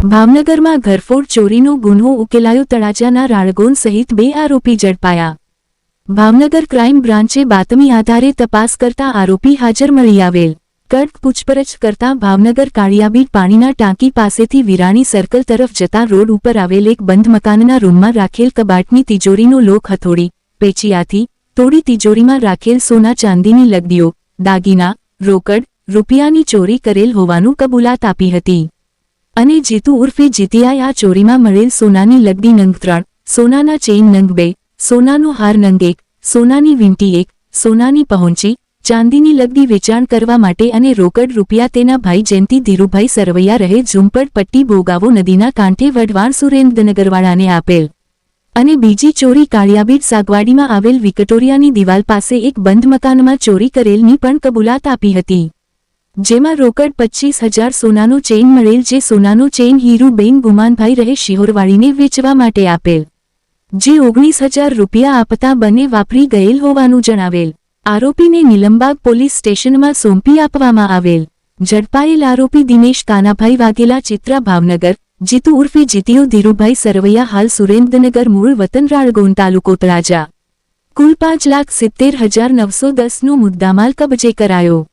ભાવનગરમાં ઘરફોડ ચોરીનો ગુન્હો ઉકેલાયો તળાજાના રાળગોન સહિત બે આરોપી ઝડપાયા. ભાવનગર ક્રાઇમ બ્રાન્ચે બાતમી આધારે તપાસ કરતા આરોપી હાજર મળી આવેલ. કડક પૂછપરછ કરતા ભાવનગર કાળિયાબીડ પાણીના ટાંકી પાસેથી વિરાણી સર્કલ તરફ જતા રોડ ઉપર આવેલ એક બંધ મકાનના રૂમમાં રાખેલ કબાટની તિજોરીનો લોક હથોડી પેચિયાથી તોડી તિજોરીમાં રાખેલ સોના ચાંદીની લગડીઓ, દાગીના, રોકડ, રૂપિયાની ચોરી કરેલ હોવાનું કબૂલાત આપી હતી. અને જીતુ ઉર્ફે જીતિયાએ આ ચોરીમાં મળેલ સોનાની લગડી નંગ ત્રણ, સોનાના ચેઇન નંગ બે, સોનાનો હાર નંગ એક, સોનાની વીંટી એક, સોનાની પહોંચી, ચાંદીની લગડી વેચાણ કરવા માટે અને રોકડ રૂપિયા તેના ભાઈ જયંતિ ધીરુભાઈ સરવૈયા રહે ઝુંપડ પટ્ટી ભોગાવો નદીના કાંઠે વઢવાણ સુરેન્દ્રનગરવાળાને આપેલ. અને બીજી ચોરી કાળિયાબીડ સાગવાડીમાં આવેલ વિકટોરિયાની દિવાલ પાસે એક બંધ મકાનમાં ચોરી કરેલની પણ કબૂલાત આપી હતી. જેમાં રોકડ પચ્ચીસ હજાર સોનાનો ચેઇન મળેલ જે સોનાનો ચેઇન હીરુબેન ગુમાનભાઈ રહે શિહોરવાળીને વેચવા માટે આપેલ. જે ઓગણીસ હજાર રૂપિયા આપતા બંને વાપરી ગયેલ હોવાનું જણાવેલ. આરોપીને નિલંબાગ પોલીસ સ્ટેશનમાં સોંપી આપવામાં આવેલ. ઝડપાયેલ આરોપી દિનેશ કાનાભાઈ વાઘેલા ચિત્રા ભાવનગર, જીતુ ઉર્ફે જીતીઓ ધીરુભાઈ સરવૈયા હાલ સુરેન્દ્રનગર મૂળ વતન રાળગોન તાલુકો તળાજા કુલ પાંચ લાખ સિત્તેર હજાર નવસો દસનો મુદ્દામાલ કબજે કરાયો.